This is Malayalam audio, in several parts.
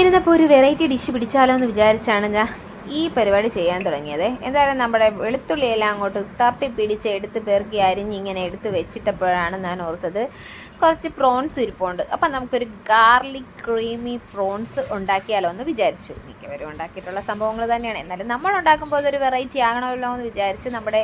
ഇരുന്നപ്പോൾ ഒരു വെറൈറ്റി ഡിഷ് പിടിച്ചാലോ എന്ന് വിചാരിച്ചാണ് ഞാൻ ഈ പരിപാടി ചെയ്യാൻ തുടങ്ങിയത്. എന്തായാലും നമ്മുടെ വെളുത്തുള്ളിയെല്ലാം അങ്ങോട്ട് തപ്പി പിടിച്ച് എടുത്ത് പെറുക്കി അരിഞ്ഞ് ഇങ്ങനെ എടുത്ത് വെച്ചിട്ടപ്പോഴാണ് ഞാൻ ഓർത്തത്. കുറച്ച് പ്രോൺസ് ഇരിപ്പുണ്ട്. അപ്പം നമുക്കൊരു ഗാർലിക് ക്രീമി പ്രോൺസ് ഉണ്ടാക്കിയാലോ എന്ന് വിചാരിച്ചു. മിക്കവരും ഉണ്ടാക്കിയിട്ടുള്ള സംഭവങ്ങൾ തന്നെയാണ്. എന്നാലും നമ്മൾ ഉണ്ടാക്കുമ്പോൾ അതൊരു വെറൈറ്റി ആകണമല്ലോ എന്ന് വിചാരിച്ച് നമ്മുടെ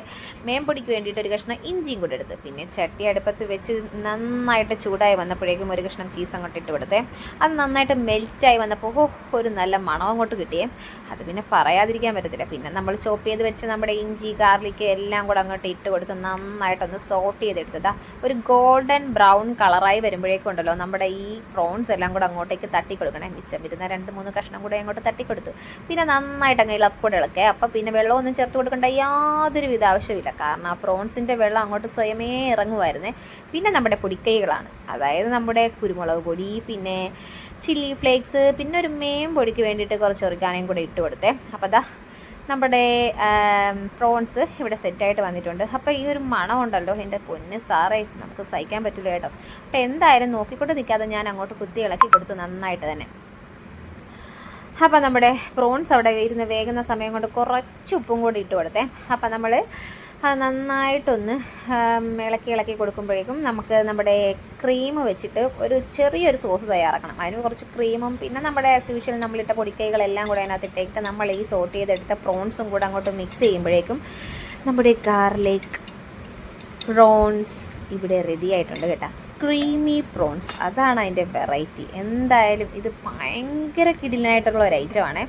മേമ്പൊടിക്ക് വേണ്ടിയിട്ട് ഒരു കഷ്ണം ഇഞ്ചിയും കൂടെ എടുത്ത്. പിന്നെ ചട്ടി അടുപ്പത്ത് വെച്ച് നന്നായിട്ട് ചൂടായി വന്നപ്പോഴേക്കും ഒരു കഷ്ണം ചീസ് അങ്ങോട്ട് ഇട്ട് കൊടുത്തേ. അത് നന്നായിട്ട് മെൽറ്റായി വന്നപ്പോൾ ഓ ഒരു നല്ല മണം അങ്ങോട്ട് കിട്ടിയേ. അത് പിന്നെ പറയാതിരിക്കാൻ പറ്റത്തില്ല. പിന്നെ നമ്മൾ ചോപ്പ് ചെയ്ത് വെച്ച് നമ്മുടെ ഇഞ്ചി ഗാർലിക്ക് എല്ലാം കൂടെ അങ്ങോട്ട് ഇട്ട് കൊടുത്ത് നന്നായിട്ടൊന്ന് സോട്ട് ചെയ്തെടുത്തതാ. ഒരു ഗോൾഡൻ ബ്രൗൺ കളറായി വരുമ്പോഴേക്കും ഉണ്ടല്ലോ നമ്മുടെ ഈ പ്രോൺസ് എല്ലാം കൂടെ അങ്ങോട്ടേക്ക് തട്ടി കൊടുക്കണേ മിച്ചം വരുന്ന രണ്ട് മൂന്ന് കഷ്ണം കൂടെ അങ്ങോട്ട് തട്ടി കൊടുത്തു പിന്നെ നന്നായിട്ട് അങ്ങ് ഇളക്കൂടെ ഇളക്കേ അപ്പം പിന്നെ വെള്ളമൊന്നും ചേർത്ത് കൊടുക്കേണ്ട. യാതൊരു വിധ ആവശ്യമില്ല കാരണം ആ പ്രോൺസിന്റെ വെള്ളം അങ്ങോട്ട് സ്വയമേ ഇറങ്ങുമായിരുന്നേ. പിന്നെ നമ്മുടെ പൊടിക്കൈകളാണ്. അതായത് നമ്മുടെ കുരുമുളക് പൊടി പിന്നെ ചില്ലി ഫ്ലേക്സ് പിന്നെ ഒരു മേം പൊടിക്ക് വേണ്ടിയിട്ട് കുറച്ച് ഒറിഗാനയും കൂടെ ഇട്ട് കൊടുത്തേ. അപ്പം അതാ നമ്മുടെ പ്രോൺസ് ഇവിടെ സെറ്റായിട്ട് വന്നിട്ടുണ്ട്. അപ്പോൾ ഈ ഒരു മണം ഉണ്ടല്ലോ എന്റെ പൊന്ന് സാറേ നമുക്ക് സഹിക്കാൻ പറ്റില്ല കേട്ടോ. അപ്പോൾ എന്തായാലും നോക്കിക്കൊണ്ട് നിൽക്കാതെ ഞാൻ അങ്ങോട്ട് കുത്തി ഇളക്കി കൊടുത്തു നന്നായിട്ട് തന്നെ. അപ്പോൾ നമ്മുടെ പ്രോൺസ് അവിടെ ഇരുന്ന് വേകുന്ന സമയം കൊണ്ട് കുറച്ച് ഉപ്പും കൂടി ഇട്ട് കൊടുത്തേ. അപ്പോൾ നമ്മൾ നന്നായിട്ടൊന്ന് ഇളക്കി ഇളക്കി കൊടുക്കുമ്പോഴേക്കും നമുക്ക് നമ്മുടെ ക്രീം വെച്ചിട്ട് ഒരു ചെറിയൊരു സോസ് തയ്യാറാക്കണം. അതിന് കുറച്ച് ക്രീമും പിന്നെ നമ്മുടെ ആസ് യൂഷ്വൽ നമ്മളിട്ട പൊടിക്കൈകളെല്ലാം കൂടെ അതിനകത്ത് ഇട്ടേക്കിട്ട് നമ്മൾ ഈ സോട്ട് ചെയ്തെടുത്ത പ്രോൺസും കൂടെ അങ്ങോട്ട് മിക്സ് ചെയ്യുമ്പോഴേക്കും നമ്മുടെ ഗാർലിക് പ്രോൺസ് ഇവിടെ റെഡി ആയിട്ടുണ്ട് കേട്ടോ. ക്രീമി പ്രോൺസ് അതാണ് അതിന്റെ വെറൈറ്റി എന്തായാലും ഇത് ഭയങ്കര കിടിലനായിട്ടുള്ള ഒരു ഐറ്റമാണ്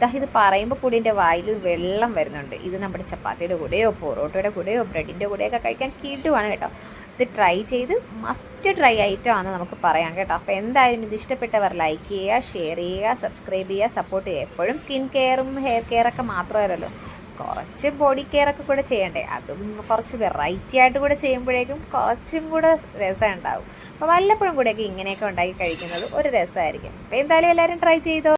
ദാ ഇത് പറയുമ്പോൾ കൂടി എന്റെ വായിൽ വെള്ളം വരുന്നുണ്ട്. ഇത് നമ്മുടെ ചപ്പാത്തിയുടെ കൂടെയോ പൊറോട്ടയുടെ കൂടെയോ ബ്രെഡിന്റെ കൂടെയൊക്കെ കഴിക്കാൻ കിട്ടുവാണ് കേട്ടോ. ഇത് ട്രൈ ചെയ്ത് മസ്റ്റ് ട്രൈ ഐറ്റം ആണെന്ന് നമുക്ക് പറയാം കേട്ടോ. അപ്പോൾ എന്തായാലും ഇത് ഇഷ്ടപ്പെട്ടവർ ലൈക്ക് ചെയ്യുക ഷെയർ ചെയ്യുക സബ്സ്ക്രൈബ് ചെയ്യുക സപ്പോർട്ട് ചെയ്യുക. എപ്പോഴും സ്കിൻ കെയറും ഹെയർ കെയറൊക്കെ മാത്രമല്ലല്ലോ കുറച്ച് ബോഡി കെയർ ഒക്കെ കൂടെ ചെയ്യണ്ടേ? അതും കുറച്ച് വെറൈറ്റി ആയിട്ട് കൂടെ ചെയ്യുമ്പോഴേക്കും കുറച്ചും കൂടെ രസം ഉണ്ടാവും അപ്പോൾ വല്ലപ്പോഴും കൂടെയൊക്കെ ഇങ്ങനെയൊക്കെ ഉണ്ടാക്കി കഴിക്കുന്നത് ഒരു രസമായിരിക്കും. അപ്പോൾ എന്തായാലും എല്ലാവരും ട്രൈ ചെയ്തോ?